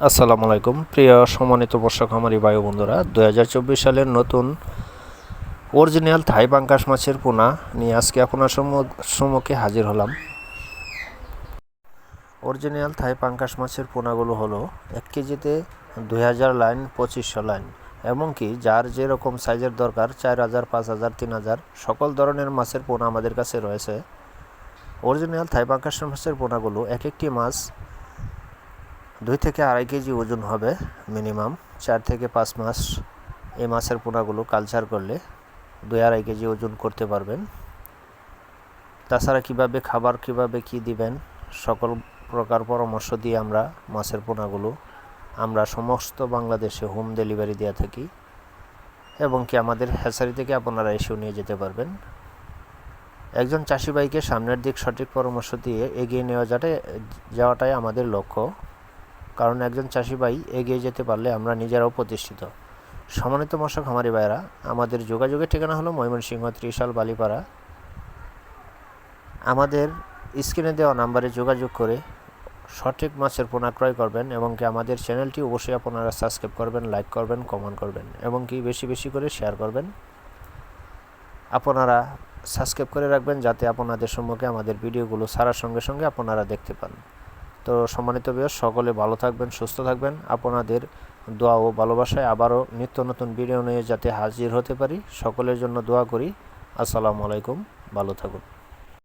আসসালামু আলাইকুম। প্রিয় সম্মানিত বর্ষক খামারি বায়ু বন্ধুরা, দুই হাজার চব্বিশ সালের নতুন অরিজিনাল থাই পাঙ্কাশ মাছের পোনা নিয়ে আজকে আপনার সম্মু- সম্মুখে হাজির হলাম। অরিজিনাল থাই পাঙ্কাশ মাছের পোনাগুলো হলো এক কেজিতে দুই হাজার লাইন, পঁচিশশো লাইন, এমনকি যার যেরকম সাইজের দরকার, চার হাজার, পাঁচ হাজার, তিন হাজার, সকল ধরনের মাছের পোনা আমাদের কাছে রয়েছে। অরিজিনাল থাই পাঙ্কাশ মাছের পোনাগুলো এক একটি মাছ দুই থেকে আড়াই কেজি ওজন হবে মিনিমাম। চার থেকে পাঁচ মাস এই মাছের পোনাগুলো কালচার করলে দুই আড়াই কেজি ওজন করতে পারবেন। তাছাড়া কীভাবে, খাবার কীভাবে কি দিবেন, সকল প্রকার পরামর্শ দিয়ে আমরা মাছের পোনাগুলো আমরা সমস্ত বাংলাদেশে হোম ডেলিভারি দেওয়া থাকি এবং কি আমাদের হ্যাচারি থেকে আপনারা এসেও নিয়ে যেতে পারবেন। একজন চাষি ভাইকে সামনের দিক সঠিক পরামর্শ দিয়ে এগিয়ে নেওয়া যাটাই যাওয়াটাই আমাদের লক্ষ্য। কারণ একজন চাষি ভাই এগিয়ে যেতে পারলে আমরা নিজেরাও প্রতিষ্ঠিত। সম্মানিত মশক খামারি ভাইরা আমাদের যোগাযোগের ঠিকানা হলো ময়মনসিংহ ত্রিশাল বালিপাড়া। আমাদের স্ক্রিনে দেওয়া নাম্বারে যোগাযোগ করে সঠিক মাছের পোনা ক্রয় করবেন এবং কি আমাদের চ্যানেলটি অবশ্যই আপনারা সাবস্ক্রাইব করবেন, লাইক করবেন, কমেন্ট করবেন এবং কি বেশি বেশি করে শেয়ার করবেন। আপনারা সাবস্ক্রাইব করে রাখবেন যাতে আপনাদের সম্মুখে আমাদের ভিডিওগুলো ছাড়ার সঙ্গে সঙ্গে আপনারা দেখতে পান। তো সম্মানিত বিয়স সকলে ভালো থাকবেন, সুস্থ থাকবেন। আপনাদের দোয়া ও ভালোবাসায় আবারও নিত্য নতুন ভিডিও নিয়ে যাতে হাজির হতে পারি। সকলের জন্য দোয়া করি। আসসালামু আলাইকুম। ভালো থাকুন।